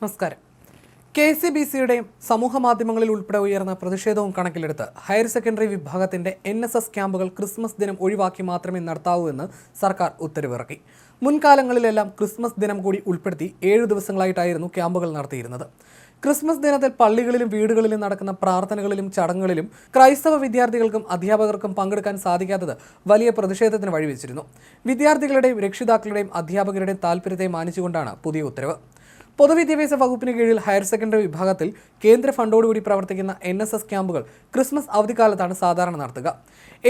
നമസ്കാരം. K C B സിയുടെയും സമൂഹ മാധ്യമങ്ങളിൽ ഉൾപ്പെടെ ഉയർന്ന പ്രതിഷേധവും കണക്കിലെടുത്ത് ഹയർ സെക്കൻഡറി വിഭാഗത്തിന്റെ എൻ എസ് എസ് ക്യാമ്പുകൾ ക്രിസ്മസ് ദിനം ഒഴിവാക്കി മാത്രമേ നടത്താവൂ എന്ന് സർക്കാർ ഉത്തരവിറക്കി. മുൻകാലങ്ങളിലെല്ലാം ക്രിസ്മസ് ദിനം കൂടി ഉൾപ്പെടുത്തി ഏഴു ദിവസങ്ങളായിട്ടായിരുന്നു ക്യാമ്പുകൾ നടത്തിയിരുന്നത്. ക്രിസ്മസ് ദിനത്തിൽ പള്ളികളിലും വീടുകളിലും നടക്കുന്ന പ്രാർത്ഥനകളിലും ചടങ്ങുകളിലും ക്രൈസ്തവ വിദ്യാർത്ഥികൾക്കും അധ്യാപകർക്കും പങ്കെടുക്കാൻ സാധിക്കാത്തത് വലിയ പ്രതിഷേധത്തിന് വഴിവെച്ചിരുന്നു. വിദ്യാർത്ഥികളുടെയും രക്ഷിതാക്കളുടെയും അധ്യാപകരുടെയും താൽപ്പര്യത്തെ മാനിച്ചുകൊണ്ടാണ് പുതിയ ഉത്തരവ്. പൊതുവിദ്യാഭ്യാസ വകുപ്പിന് കീഴിൽ ഹയർ സെക്കൻഡറി വിഭാഗത്തിൽ കേന്ദ്ര ഫണ്ടോടുകൂടി പ്രവർത്തിക്കുന്ന എൻ എസ് എസ് ക്യാമ്പുകൾ ക്രിസ്മസ് അവധിക്കാലത്താണ് സാധാരണ നടത്തുക.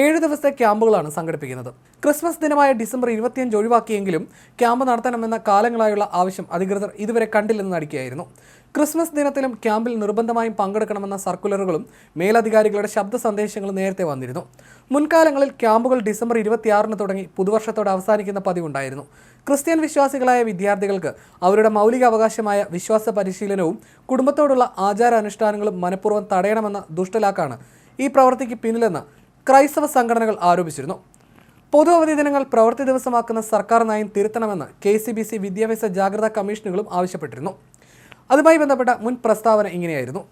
ഏഴ് ദിവസത്തെ ക്യാമ്പുകളാണ് സംഘടിപ്പിക്കുന്നത്. ക്രിസ്മസ് ദിനമായ ഡിസംബർ ഇരുപത്തിയഞ്ച് ഒഴിവാക്കിയെങ്കിലും ക്യാമ്പ് നടത്തണമെന്ന കാലങ്ങളായുള്ള ആവശ്യം അധികൃതർ ഇതുവരെ കണ്ടില്ലെന്ന് നടിക്കുകയായിരുന്നു. ക്രിസ്മസ് ദിനത്തിലും ക്യാമ്പിൽ നിർബന്ധമായും പങ്കെടുക്കണമെന്ന സർക്കുലറുകളും മേലധികാരികളുടെ ശബ്ദ സന്ദേശങ്ങളും നേരത്തെ വന്നിരുന്നു. മുൻകാലങ്ങളിൽ ക്യാമ്പുകൾ ഡിസംബർ ഇരുപത്തിയാറിന് തുടങ്ങി പുതുവർഷത്തോടെ അവസാനിക്കുന്ന പതിവുണ്ടായിരുന്നു. ക്രിസ്ത്യൻ വിശ്വാസികളായ വിദ്യാർത്ഥികൾക്ക് അവരുടെ മൗലിക അവകാശമായ വിശ്വാസ പരിശീലനവും കുടുംബത്തോടുള്ള ആചാരാനുഷ്ഠാനങ്ങളും മനഃപൂർവം തടയണമെന്ന ദുഷ്ടലാക്കാണ് ഈ പ്രവൃത്തിക്ക് പിന്നിലെന്ന് ക്രൈസ്തവ സംഘടനകൾ ആരോപിച്ചിരുന്നു. പൊതു അവധി ദിനങ്ങൾ പ്രവൃത്തി ദിവസമാക്കുന്ന സർക്കാർ നയം തിരുത്തണമെന്ന് കെ സി ബി സി വിദ്യാഭ്യാസ ജാഗ്രതാ കമ്മീഷനുകളും ആവശ്യപ്പെട്ടിരുന്നു. അതുമായി ബന്ധപ്പെട്ട മുൻ പ്രസ്താവന ഇങ്ങനെയായിരുന്നു.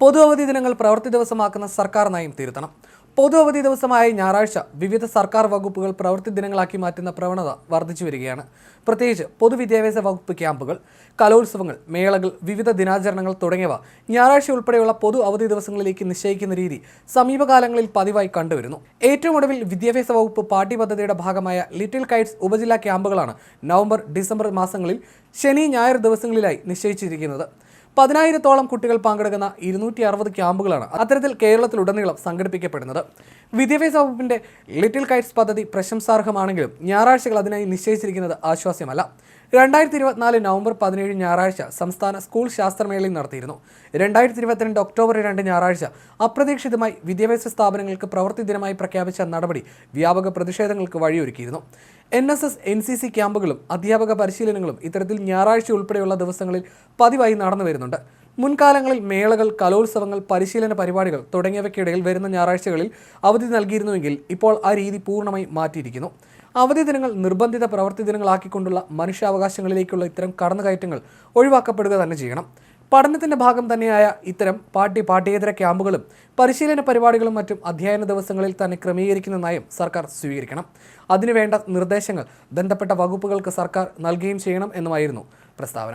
പൊതു അവധി ദിനങ്ങൾ പ്രവൃത്തി ദിവസമാക്കുന്ന സർക്കാർ നയം തിരുത്തണം. പൊതു അവധി ദിവസമായ ഞായറാഴ്ച വിവിധ സർക്കാർ വകുപ്പുകൾ പ്രവൃത്തി ദിനങ്ങളാക്കി മാറ്റുന്ന പ്രവണത വർദ്ധിച്ചു വരികയാണ്. പ്രത്യേകിച്ച് പൊതുവിദ്യാഭ്യാസ വകുപ്പ് ക്യാമ്പുകൾ കലോത്സവങ്ങൾ മേളകൾ വിവിധ ദിനാചരണങ്ങൾ തുടങ്ങിയവ ഞായറാഴ്ച ഉൾപ്പെടെയുള്ള പൊതു അവധി ദിവസങ്ങളിലേക്ക് നിശ്ചയിക്കുന്ന രീതി സമീപകാലങ്ങളിൽ പതിവായി കണ്ടുവരുന്നു. ഏറ്റവും ഒടുവിൽ വിദ്യാഭ്യാസ വകുപ്പ് പാഠ്യപദ്ധതിയുടെ ഭാഗമായ ലിറ്റിൽ കൈറ്റ്സ് ഉപജില്ലാ ക്യാമ്പുകളാണ് നവംബർ ഡിസംബർ മാസങ്ങളിൽ ശനി ഞായർ ദിവസങ്ങളിലായി നിശ്ചയിച്ചിരിക്കുന്നത്. പതിനായിരത്തോളം കുട്ടികൾ പങ്കെടുക്കുന്ന ഇരുന്നൂറ്റി അറുപത് ക്യാമ്പുകളാണ് അത്തരത്തിൽ കേരളത്തിലുടനീളം സംഘടിപ്പിക്കപ്പെടുന്നത്. വിദ്യാഭ്യാസ വകുപ്പിന്റെ ലിറ്റിൽ കൈറ്റ്സ് പദ്ധതി പ്രശംസാർഹമാണെങ്കിലും ഞായറാഴ്ചകൾ അതിനായി നിശ്ചയിച്ചിരിക്കുന്നത് ആശ്വാസ്യമല്ല. രണ്ടായിരത്തി ഇരുപത്തിനാല് നവംബർ പതിനേഴ് ഞായറാഴ്ച സംസ്ഥാന സ്കൂൾ ശാസ്ത്രമേളയിൽ നടത്തിയിരുന്നു. രണ്ടായിരത്തി ഇരുപത്തിരണ്ട് ഒക്ടോബർ രണ്ട് ഞായറാഴ്ച അപ്രതീക്ഷിതമായി വിദ്യാഭ്യാസ സ്ഥാപനങ്ങൾക്ക് പ്രവൃത്തി ദിനമായി പ്രഖ്യാപിച്ച നടപടി വ്യാപക പ്രതിഷേധങ്ങൾക്ക് വഴിയൊരുക്കിയിരുന്നു. N S S N C C ക്യാമ്പുകളും അധ്യാപക പരിശീലനങ്ങളും ഇത്തരത്തിൽ ഞായറാഴ്ച ഉൾപ്പെടെയുള്ള ദിവസങ്ങളിൽ പതിവായി നടന്നു വരുന്നുണ്ട് മുൻകാലങ്ങളിൽ മേളകൾ കലോത്സവങ്ങൾ പരിശീലന പരിപാടികൾ തുടങ്ങിയവയ്ക്കിടയിൽ വരുന്ന ഞായറാഴ്ചകളിൽ അവധി നൽകിയിരുന്നുവെങ്കിൽ ഇപ്പോൾ ആ രീതി പൂർണമായി മാറ്റിയിരിക്കുന്നു. അവധി ദിനങ്ങൾ നിർബന്ധിത പ്രവൃത്തി ദിനങ്ങളാക്കിക്കൊണ്ടുള്ള മനുഷ്യാവകാശങ്ങളിലേക്കുള്ള ഇത്തരം കടന്നുകയറ്റങ്ങൾ ഒഴിവാക്കപ്പെടുക തന്നെ ചെയ്യണം. പഠനത്തിന്റെ ഭാഗം തന്നെയായ ഇത്തരം പാഠ്യ പാഠ്യേതര ക്യാമ്പുകളും പരിശീലന പരിപാടികളും മറ്റും അധ്യയന ദിവസങ്ങളിൽ തന്നെ ക്രമീകരിക്കുന്ന നയം സർക്കാർ സ്വീകരിക്കണം. അതിനുവേണ്ട നിർദ്ദേശങ്ങൾ ബന്ധപ്പെട്ട വകുപ്പുകൾക്ക് സർക്കാർ നൽകുകയും ചെയ്യണം എന്നുമായിരുന്നു പ്രസ്താവന.